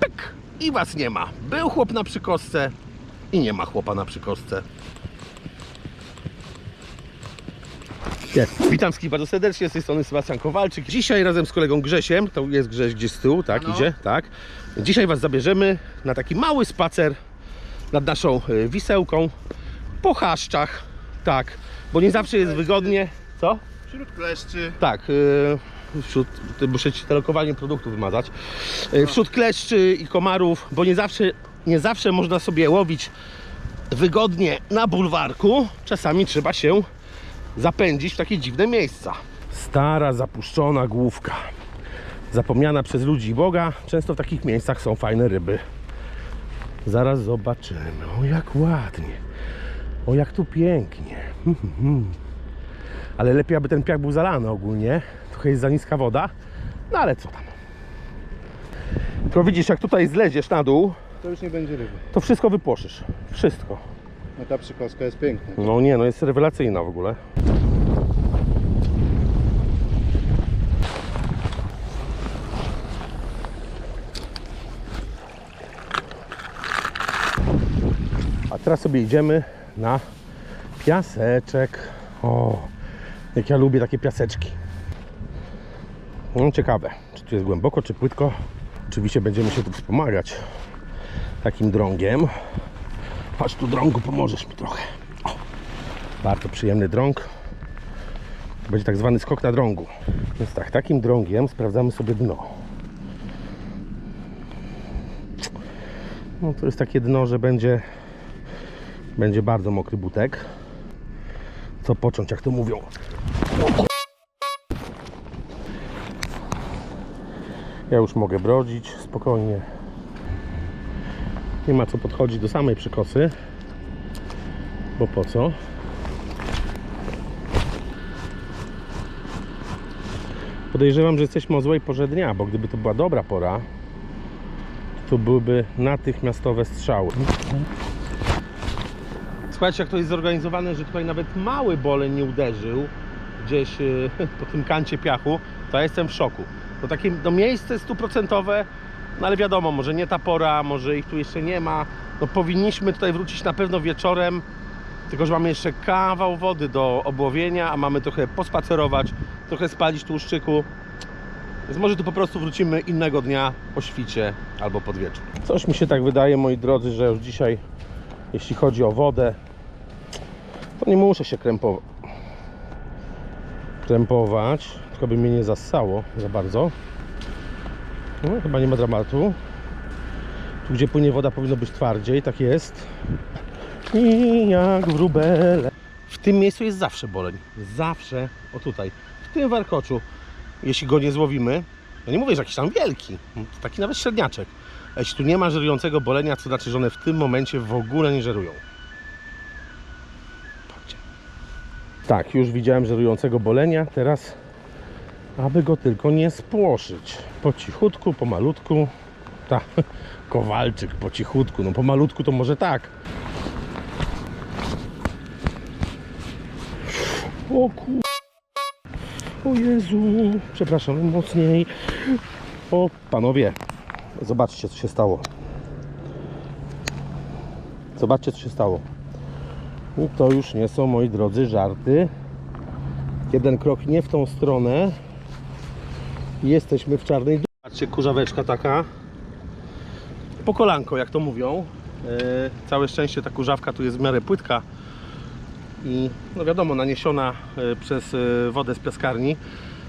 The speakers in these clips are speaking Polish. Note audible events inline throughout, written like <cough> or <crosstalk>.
Pyk! I was nie ma. Był chłop na przykostce i nie ma chłopa na przykostce. Jest. Witam wszystkich bardzo serdecznie, z tej strony Sebastian Kowalczyk. Dzisiaj razem z kolegą Grzesiem, to jest Grześ gdzieś z tyłu, tak, Ano. idzie, tak. Dzisiaj Was zabierzemy na taki mały spacer nad naszą y, Wisełką po chaszczach, tak, bo nie zawsze jest wygodnie. Co? Wśród kleszczy. Tak, y, wśród, muszę ci te lokowanie produktu wymazać. Y, Wśród kleszczy i komarów, bo nie zawsze, nie zawsze można sobie łowić wygodnie na bulwarku. Czasami trzeba się zapędzić w takie dziwne miejsca. Stara, zapuszczona główka. Zapomniana przez ludzi i Boga. Często w takich miejscach są fajne ryby. Zaraz zobaczymy. O, jak ładnie. O, jak tu pięknie. Ale lepiej, aby ten piach był zalany ogólnie. Trochę jest za niska woda. No ale co tam. To widzisz, jak tutaj zleziesz na dół, To już nie będzie ryby. to wszystko wypłoszysz. Wszystko. No ta przykoska jest piękna. No nie, no jest rewelacyjna w ogóle. A teraz sobie idziemy na piaseczek. O, jak ja lubię takie piaseczki. No ciekawe, czy tu jest głęboko, czy płytko. Oczywiście będziemy się tu wspomagać takim drągiem. Chodź tu drągu, pomożesz mi trochę. O, bardzo przyjemny drąg. To będzie tak zwany skok na drągu. Więc tak, takim drągiem sprawdzamy sobie dno. No to jest takie dno, że będzie będzie bardzo mokry butek. Co począć, jak to mówią. Ja już mogę brodzić spokojnie. Nie ma co podchodzić do samej przykosy. Bo po co? Podejrzewam, że jesteśmy o złej porze dnia, bo gdyby to była dobra pora, to byłyby natychmiastowe strzały. Słuchajcie, jak to jest zorganizowane, że tutaj nawet mały boleń nie uderzył gdzieś y, <laughs> po tym kancie piachu, to ja jestem w szoku. To takie no, miejsce stuprocentowe, no ale wiadomo, może nie ta pora, może ich tu jeszcze nie ma. No powinniśmy tutaj wrócić na pewno wieczorem, tylko że mamy jeszcze kawał wody do obłowienia, a mamy trochę pospacerować, trochę spalić tłuszczyku. Więc może tu po prostu wrócimy innego dnia po świcie albo pod wieczór. Coś mi się tak wydaje, moi drodzy, że już dzisiaj, jeśli chodzi o wodę, to nie muszę się krępo... krępować, tylko by mnie nie zassało za bardzo. No, chyba nie ma dramatu. Tu, gdzie płynie woda, powinno być twardziej, tak jest. I jak wróbele. W tym miejscu jest zawsze boleń. Zawsze. O tutaj. W tym warkoczu. Jeśli go nie złowimy, no nie mówię, że jakiś tam wielki. Taki nawet średniaczek. Jeśli tu nie ma żerującego bolenia, to znaczy, że one w tym momencie w ogóle nie żerują. Patrzcie. Tak, już widziałem żerującego bolenia. Teraz, aby go tylko nie spłoszyć. Po cichutku, pomalutku. Ta, <laughs> Kowalczyk po cichutku. No pomalutku to może tak. O kur... O Jezu. Przepraszam, mocniej. O, panowie. Zobaczcie, co się stało. Zobaczcie, co się stało. I to już nie są, moi drodzy, żarty. Jeden krok nie w tą stronę. Jesteśmy w czarnej dupie. Patrzcie, kurzaweczka taka. Po kolanko, jak to mówią. E, całe szczęście ta kurzawka tu jest w miarę płytka. I no wiadomo, naniesiona e, przez e, wodę z piaskarni.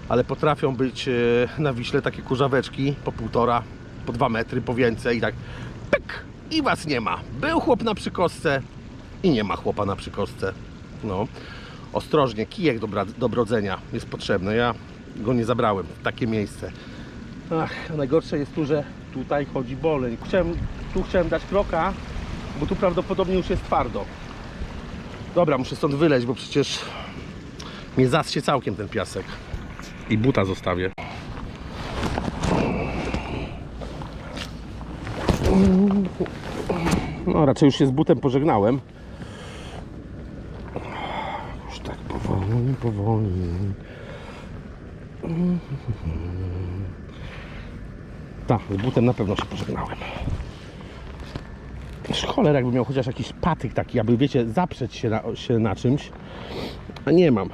Ale potrafią być e, na Wiśle takie kurzaweczki po półtora, po dwa metry, po więcej. I tak pyk! I was nie ma. Był chłop na przykostce i nie ma chłopa na przykostce. No, ostrożnie, kijek do, do brodzenia jest potrzebny. Ja go nie zabrałem w takie miejsce. Ach, a najgorsze jest tu, że tutaj chodzi boleń. Chciałem, tu chciałem dać kroka, bo tu prawdopodobnie już jest twardo. Dobra, muszę stąd wyleźć, bo przecież mnie zassie całkiem ten piasek. I buta zostawię. No, raczej już się z butem pożegnałem. Już tak powoli. Tak, z butem na pewno się pożegnałem. Cholera, jakby miał chociaż jakiś patyk taki, aby wiecie, zaprzeć się na, się na czymś. A nie mam.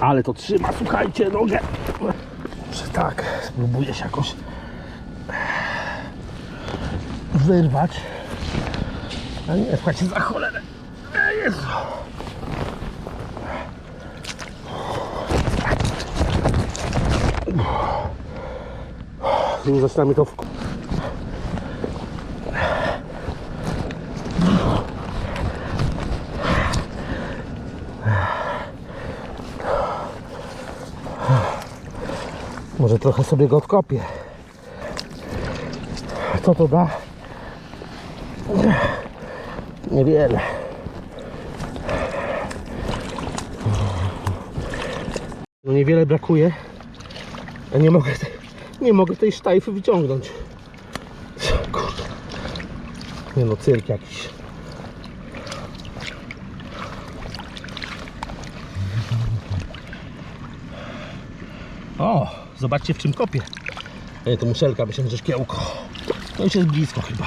Ale to trzyma, słuchajcie, nogę. Że tak, spróbuję się jakoś wyrwać. A nie, słuchajcie, za cholerę. Jezu. Już zaczyna mi to w... Może trochę sobie go odkopię. Co to da? Niewiele. No niewiele brakuje. A nie mogę, nie mogę tej sztajfy wyciągnąć. Kurde. Nie no, cyrk jakiś. O, zobaczcie w czym kopię. Nie, to muszelka, myślę, że szkiełko. No już jest blisko chyba.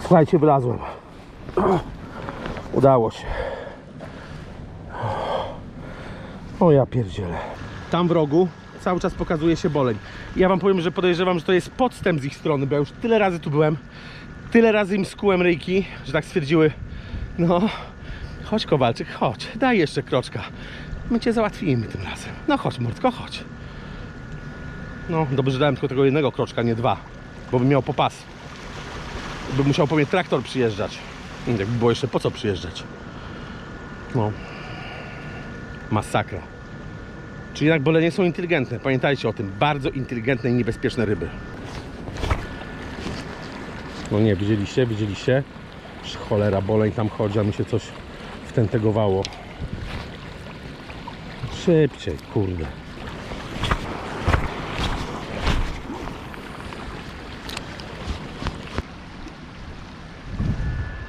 Słuchajcie, wylazłem. Udało się. O ja pierdzielę. Tam w rogu cały czas pokazuje się boleń. Ja wam powiem, że podejrzewam, że to jest podstęp z ich strony, bo ja już tyle razy tu byłem. Tyle razy im skułem ryjki, że tak stwierdziły. No, chodź Kowalczyk, chodź, daj jeszcze kroczka. My cię załatwimy tym razem. No chodź, Mordko, chodź. No, dobrze, że dałem tylko tego jednego kroczka, nie dwa, bo bym miał popas. By musiał po mnie traktor przyjeżdżać. Jakby było jeszcze po co przyjeżdżać. No. Masakra. Czyli jednak bolenie są inteligentne. Pamiętajcie o tym. Bardzo inteligentne i niebezpieczne ryby. No nie, widzieliście? Widzieliście? Cholera, boleń tam chodzi, a mi się coś wtentegowało. Szybciej, kurde.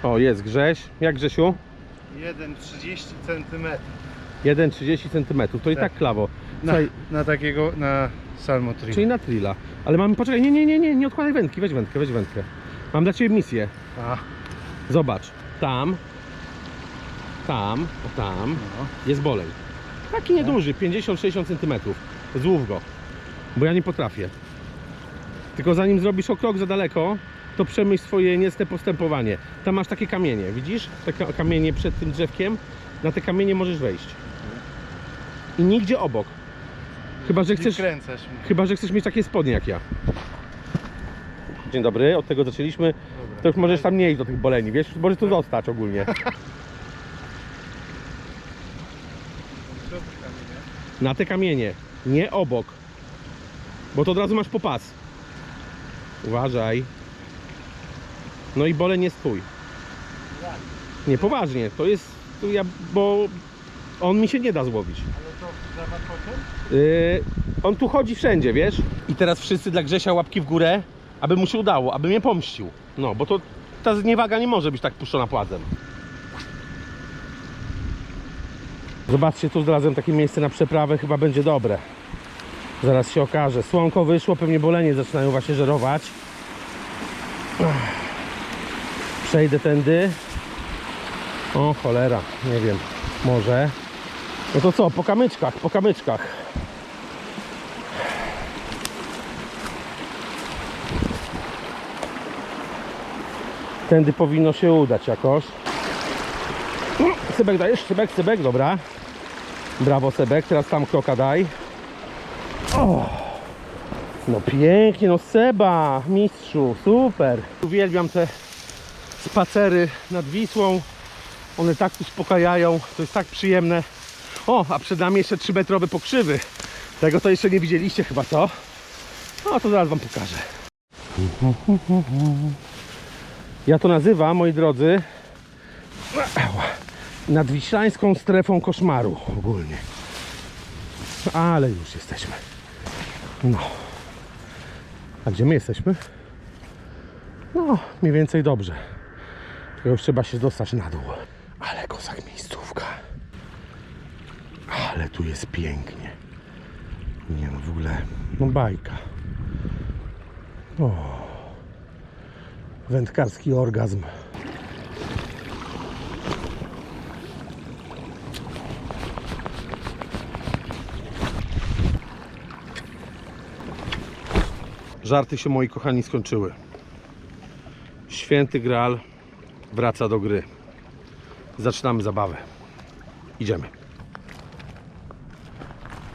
O, jest Grześ. Jak Grzesiu? 1,30 cm. 1,30 cm. To i tak, Tak. klawo. Na, Słuchaj, na takiego, na salmotri. czyli na trilla. Ale mamy, poczekaj, nie, nie, nie, nie, nie odkładaj wędki, weź wędkę, weź wędkę. Mam dla Ciebie misję. A, Zobacz, tam, tam, o tam no. jest bolej. Taki nieduży, 50-60 cm. Złów go, bo ja nie potrafię. Tylko zanim zrobisz o krok za daleko, to przemyśl swoje niecne postępowanie. Tam masz takie kamienie, widzisz? Takie kamienie przed tym drzewkiem. Na te kamienie możesz wejść. I nigdzie obok. Chyba, że chcesz, Kręcasz chyba, że chcesz mieć takie spodnie jak ja. Dzień dobry, od tego zaczęliśmy. To już możesz tam nie iść do tych boleni, wiesz? Możesz tu zostać ogólnie. <laughs> Na te kamienie, nie obok. Bo to od razu masz popas. Uważaj. No i boleń jest twój. Nie, poważnie, to jest, to ja, bo on mi się nie da złowić. Ale to za? Yy, on tu chodzi wszędzie, wiesz? I teraz wszyscy dla Grzesia łapki w górę, aby mu się udało, aby mnie pomścił. No, bo to ta zniewaga nie może być tak puszczona płazem. Zobaczcie, tu znalazłem takie miejsce na przeprawę, chyba będzie dobre. Zaraz się okaże. Słonko wyszło, pewnie bolenie zaczynają właśnie żerować. Przejdę tędy. O cholera, nie wiem, może. No to co, po kamyczkach, po kamyczkach. Tędy powinno się udać jakoś. No, Sebek dajesz? Sebek, Sebek, dobra. Brawo Sebek, teraz tam kroka daj. O! No pięknie, no Seba, mistrzu, super. Uwielbiam te spacery nad Wisłą. One tak uspokajają, to jest tak przyjemne. O, a przed nami jeszcze 3-metrowe pokrzywy. Tego to jeszcze nie widzieliście chyba, co? No to zaraz wam pokażę. Ja to nazywam, moi drodzy, nadwiślańską strefą koszmaru ogólnie. Ale już jesteśmy. No. A gdzie my jesteśmy? No, mniej więcej dobrze. Tylko już trzeba się dostać na dół. Ale kozak miejscówka. Ale tu jest pięknie. Nie no, w ogóle, no bajka. O. Wędkarski orgazm. Żarty się moi kochani skończyły. Święty Graal wraca do gry. Zaczynamy zabawę. Idziemy.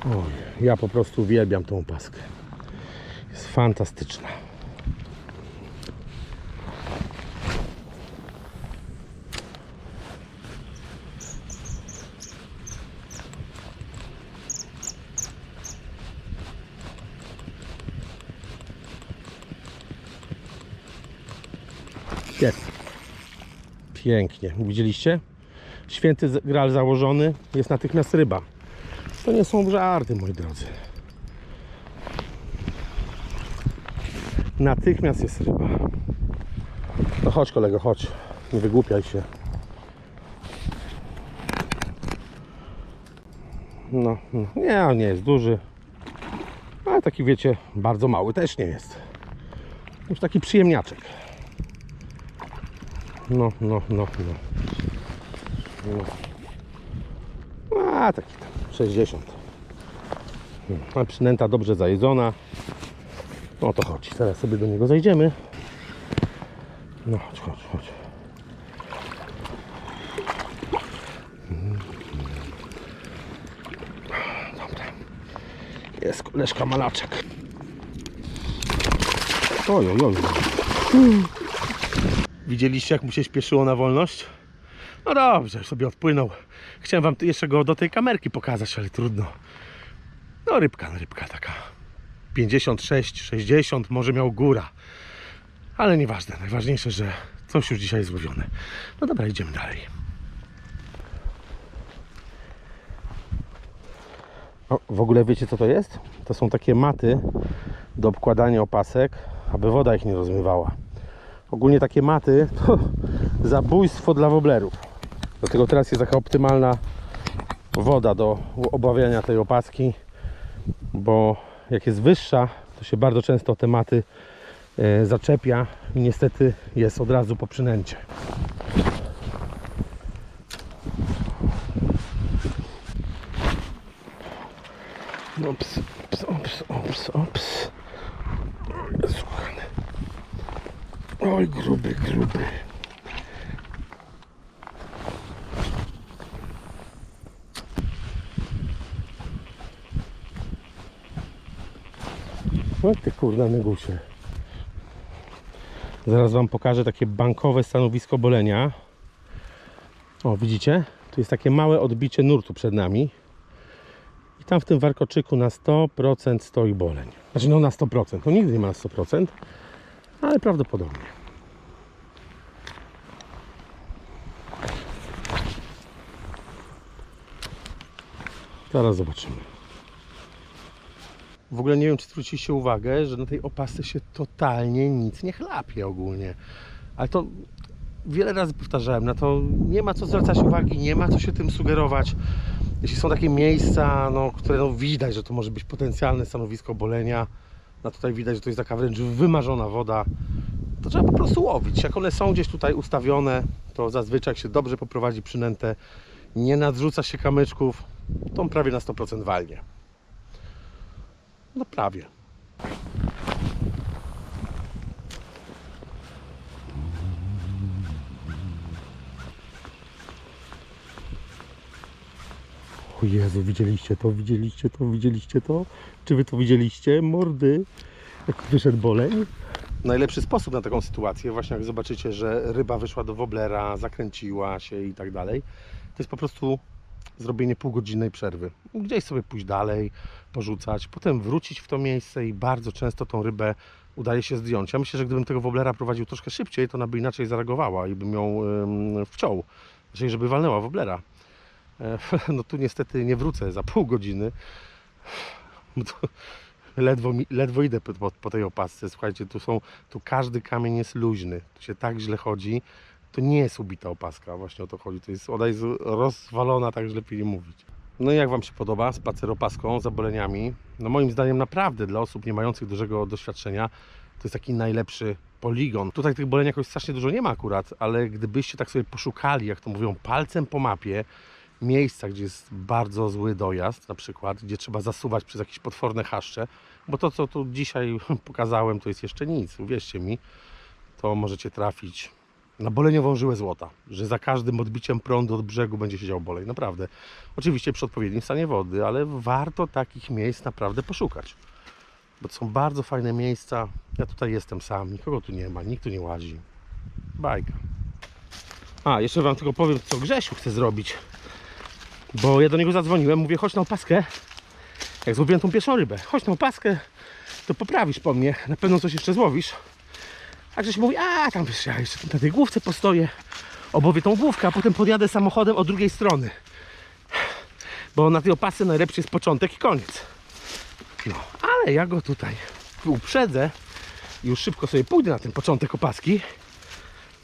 Oj, ja po prostu uwielbiam tą paskę. Jest fantastyczna. Jest. Pięknie. Widzieliście? Święty gral założony, jest natychmiast ryba. To nie są żarty, moi drodzy. Natychmiast jest ryba. No chodź kolego, chodź. Nie wygłupiaj się. No, no. nie, on nie jest duży. Ale taki wiecie, bardzo mały też nie jest. Już taki przyjemniaczek. No, no, no, no. no. A, taki tam 60. Hmm, A przynęta dobrze zajedzona. No to chodź, teraz sobie do niego zajdziemy. No, chodź, chodź, chodź. Mm. Dobra. Jest koleżka malaczek. Oj, oj, oj. Widzieliście, jak mu się śpieszyło na wolność? No dobrze, sobie odpłynął. Chciałem wam jeszcze go do tej kamerki pokazać, ale trudno. No rybka, no rybka taka. 56, 60, może miał góra. Ale nieważne, najważniejsze, że coś już dzisiaj złowione. No dobra, idziemy dalej. O, w ogóle wiecie co to jest? To są takie maty do obkładania opasek, aby woda ich nie rozmywała. Ogólnie takie maty to <laughs> zabójstwo dla woblerów. Dlatego teraz jest taka optymalna woda do obawiania tej opaski, bo jak jest wyższa, to się bardzo często te maty e, zaczepia i niestety jest od razu po przynęcie. Ops, ops, ops, ops, ops. Jezu, kochany. Oj, gruby, gruby. O ty kurna negusie. Zaraz wam pokażę takie bankowe stanowisko bolenia. O, widzicie? Tu jest takie małe odbicie nurtu przed nami. I tam w tym warkoczyku na 100% stoi boleń. Znaczy no na 100%. No nigdy nie ma na 100%, ale prawdopodobnie. Zaraz zobaczymy. W ogóle nie wiem, czy zwróciliście uwagę, że na tej opasce się totalnie nic nie chlapie ogólnie. Ale to wiele razy powtarzałem, na to nie ma co zwracać uwagi, nie ma co się tym sugerować. Jeśli są takie miejsca, no, które no, widać, że to może być potencjalne stanowisko bolenia, no tutaj widać, że to jest taka wręcz wymarzona woda, to trzeba po prostu łowić. Jak one są gdzieś tutaj ustawione, to zazwyczaj jak się dobrze poprowadzi przynętę, nie nadrzuca się kamyczków, to on prawie na 100% walnie. No prawie. O Jezu, widzieliście to, widzieliście to, widzieliście to? Czy wy to widzieliście? Mordy, jak wyszedł boleń. Najlepszy sposób na taką sytuację, właśnie jak zobaczycie, że ryba wyszła do woblera, zakręciła się i tak dalej, to jest po prostu zrobienie półgodzinnej przerwy. Gdzieś sobie pójść dalej, porzucać, potem wrócić w to miejsce i bardzo często tą rybę udaje się zdjąć. Ja myślę, że gdybym tego woblera prowadził troszkę szybciej, to ona by inaczej zareagowała i bym ją ym, wciął, czyli żeby walnęła woblera. E, <laughs> No tu niestety nie wrócę za pół godziny. Ledwo, ledwo idę po, po, tej opasce. Słuchajcie, tu są, tu każdy kamień jest luźny. Tu się tak źle chodzi. To nie jest ubita opaska, właśnie o to chodzi. To jest, ona jest rozwalona, tak że lepiej nie mówić. No i jak Wam się podoba spacer opaską z zaboleniami? No moim zdaniem naprawdę dla osób nie mających dużego doświadczenia to jest taki najlepszy poligon. Tutaj tych boleń jakoś strasznie dużo nie ma akurat, ale gdybyście tak sobie poszukali, jak to mówią, palcem po mapie, miejsca, gdzie jest bardzo zły dojazd, na przykład, gdzie trzeba zasuwać przez jakieś potworne haszcze, bo to, co tu dzisiaj <laughs> pokazałem, to jest jeszcze nic, uwierzcie mi, to możecie trafić na boleniową żyłę złota, że za każdym odbiciem prądu od brzegu będzie siedział bolej, naprawdę. Oczywiście przy odpowiednim stanie wody, ale warto takich miejsc naprawdę poszukać, bo to są bardzo fajne miejsca. Ja tutaj jestem sam, nikogo tu nie ma, nikt tu nie łazi. Bajka. A, jeszcze Wam tylko powiem, co Grzesiu chce zrobić. Bo ja do niego zadzwoniłem, mówię, chodź na opaskę. Jak złowiłem tą pierwszą rybę, chodź na opaskę, to poprawisz po mnie, na pewno coś jeszcze złowisz. A Grześ mówi, a tam wiesz, ja jeszcze na tej główce postoję, obowię tą główkę, a potem podjadę samochodem od drugiej strony. Bo na tej opasce najlepszy jest początek i koniec. No, ale ja go tutaj uprzedzę i już szybko sobie pójdę na ten początek opaski.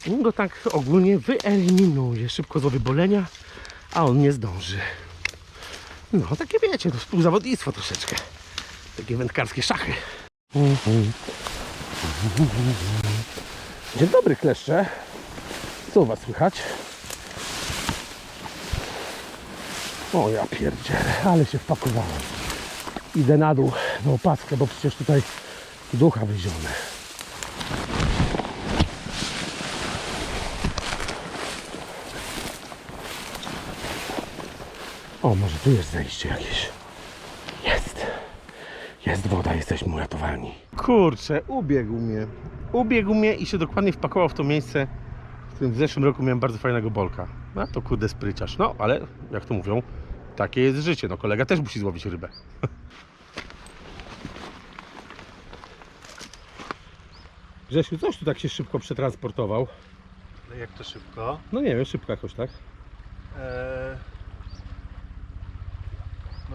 I go tak ogólnie wyeliminuję. Szybko złowię bolenia, a on nie zdąży. No, takie wiecie, to współzawodnictwo troszeczkę. Takie wędkarskie szachy. Dzień dobry, kleszcze. Co u was słychać? O ja pierdzielę, ale się wpakowałem. Idę na dół na opaskę, bo przecież tutaj ducha wyzione. O, może tu jest zejście jakieś. Jest. Jest woda, jesteśmy uratowani. Kurczę, ubiegł mnie. Ubiegł mnie i się dokładnie wpakował w to miejsce, w którym w zeszłym roku miałem bardzo fajnego bolka. No to kurde spryciarz. No, ale jak to mówią, takie jest życie. No kolega też musi złowić rybę. <laughs> Grzesiu, coś tu tak się szybko przetransportował. Jak to szybko? No nie wiem, szybko jakoś, tak? Eee,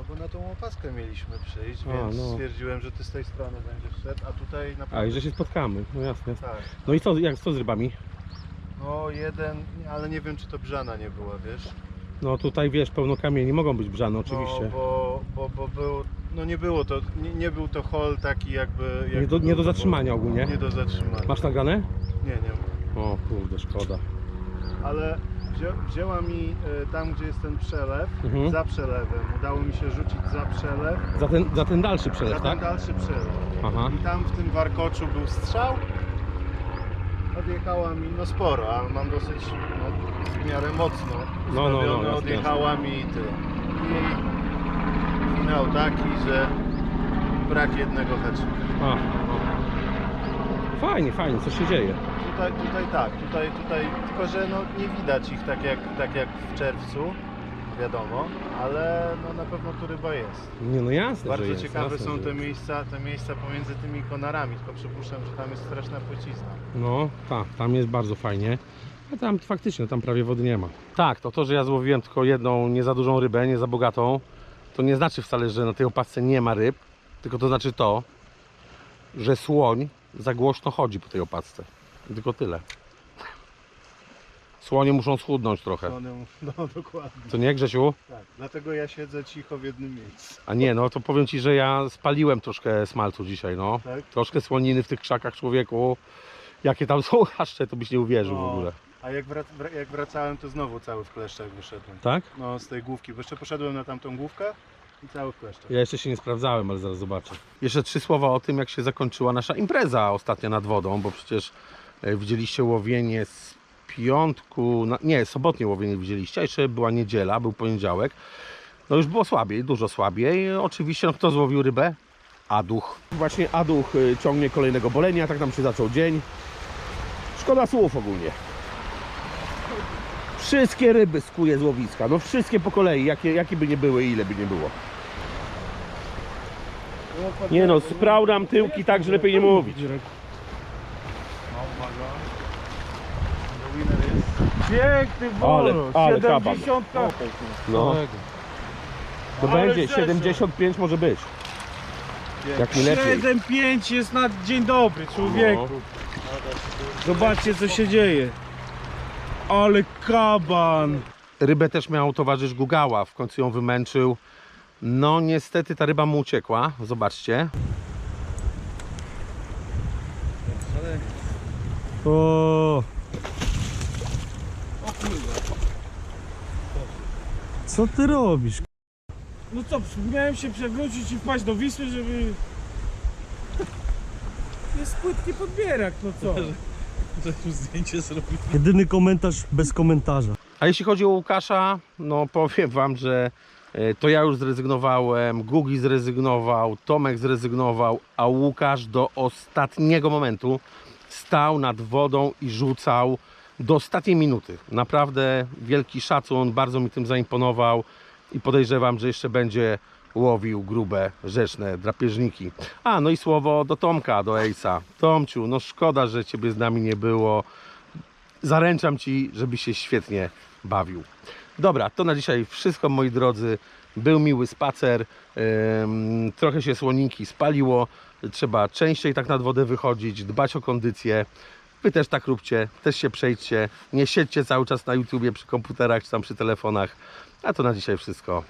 bo na tą opaskę mieliśmy przyjść, A, więc no. stwierdziłem, że ty z tej strony będziesz szedł, a tutaj naprawdę... A i że się spotkamy, no jasne. Tak. No i co, jak co z rybami? No jeden, ale nie wiem czy to brzana nie była, wiesz? No tutaj wiesz, pełno kamieni, mogą być brzane oczywiście. No bo, bo, bo był, no nie było to, nie, nie był to hol taki jakby... Nie jak do- nie do zatrzymania ogólnie? Nie do zatrzymania. Masz nagrane? Nie, nie. O kurde, szkoda. Ale wzię, wzięła mi y, tam, gdzie jest ten przelew, Mhm. za przelewem. Udało mi się rzucić za przelew, Za ten, za ten dalszy przelew, za tak? ten dalszy przelew. Aha. I tam w tym warkoczu był strzał. Odjechała mi, no sporo, ale mam dosyć no, w miarę mocno. No, no, no, ustawione, jasne, Odjechała mi i tyle. I finał taki, że brak jednego haczyka. A, no. Fajnie, fajnie, co się dzieje? Tutaj, tutaj tak, tutaj, tutaj, tylko że no, nie widać ich tak jak, tak jak w czerwcu, wiadomo, ale no, na pewno tu ryba jest. Nie no jasne, Bardzo że jest, ciekawe jasne, są że te jest. miejsca, te miejsca pomiędzy tymi konarami, tylko przypuszczam, że tam jest straszna płycizna. No, tak, tam jest bardzo fajnie. A tam faktycznie, tam prawie wody nie ma. Tak, to to, że ja złowiłem tylko jedną nie za dużą rybę, nie za bogatą, to nie znaczy wcale, że na tej opasce nie ma ryb, tylko to znaczy to, że słoń za głośno chodzi po tej opasce. Tylko tyle. Słonie muszą schudnąć trochę. No, <laughs> no, dokładnie. Co nie, Grzesiu? Tak, dlatego ja siedzę cicho w jednym miejscu. A nie, no to powiem Ci, że ja spaliłem troszkę smalcu dzisiaj, no. Tak? Troszkę słoniny w tych krzakach, człowieku. Jakie tam są <laughs> haszcze, to byś nie uwierzył w No. ogóle. A jak, wrac- wra- jak wracałem, to znowu cały w kleszczach wyszedłem. Tak? No z tej główki, bo jeszcze poszedłem na tamtą główkę i cały w kleszczach. Ja jeszcze się nie sprawdzałem, ale zaraz zobaczę. Jeszcze trzy słowa o tym, jak się zakończyła nasza impreza ostatnio nad wodą, bo przecież widzieliście łowienie z piątku, nie, sobotnie łowienie widzieliście, jeszcze była niedziela, był poniedziałek. No już było słabiej, dużo słabiej. Oczywiście, no kto złowił rybę? Aduch. Właśnie Aduch y, ciągnie kolejnego bolenia, tak nam się zaczął dzień. Szkoda słów ogólnie. Wszystkie ryby skuje z łowiska, no wszystkie po kolei, jakie, jakie by nie były i ile by nie było. Nie no, sprał nam tyłki tak, że lepiej nie mówić. No uwaga. The winner jest... Piękny Ale- bonus. ale kaban. 70. No, to Ale będzie zeszło. 75 może być. Jak mi lepiej. 7-5 jest na dzień dobry, człowieku. Zobaczcie co się dzieje. Ale kaban. Rybę też miał towarzysz Gugała, w końcu ją wymęczył. No niestety ta ryba mu uciekła, zobaczcie. O. Co ty robisz? No co, miałem się przewrócić i wpaść do Wisły, żeby... Jest płytki podbierak, no co? Jedyny komentarz bez komentarza. A jeśli chodzi o Łukasza, no powiem wam, że e, to ja już zrezygnowałem, Gugi zrezygnował, Tomek zrezygnował, a Łukasz do ostatniego momentu stał nad wodą i rzucał do ostatniej minuty. Naprawdę wielki szacun, bardzo mi tym zaimponował i podejrzewam, że jeszcze będzie łowił grube, rzeczne drapieżniki. A, no i słowo do Tomka, do Ejsa. Tomciu, no szkoda, że Ciebie z nami nie było. Zaręczam Ci, żebyś się świetnie bawił. Dobra, to na dzisiaj wszystko, moi drodzy. Był miły spacer. Trochę się słoninki spaliło. Trzeba częściej tak nad wodę wychodzić, dbać o kondycję. Wy też tak róbcie, też się przejdźcie. Nie siedźcie cały czas na YouTubie przy komputerach czy tam przy telefonach. A to na dzisiaj wszystko.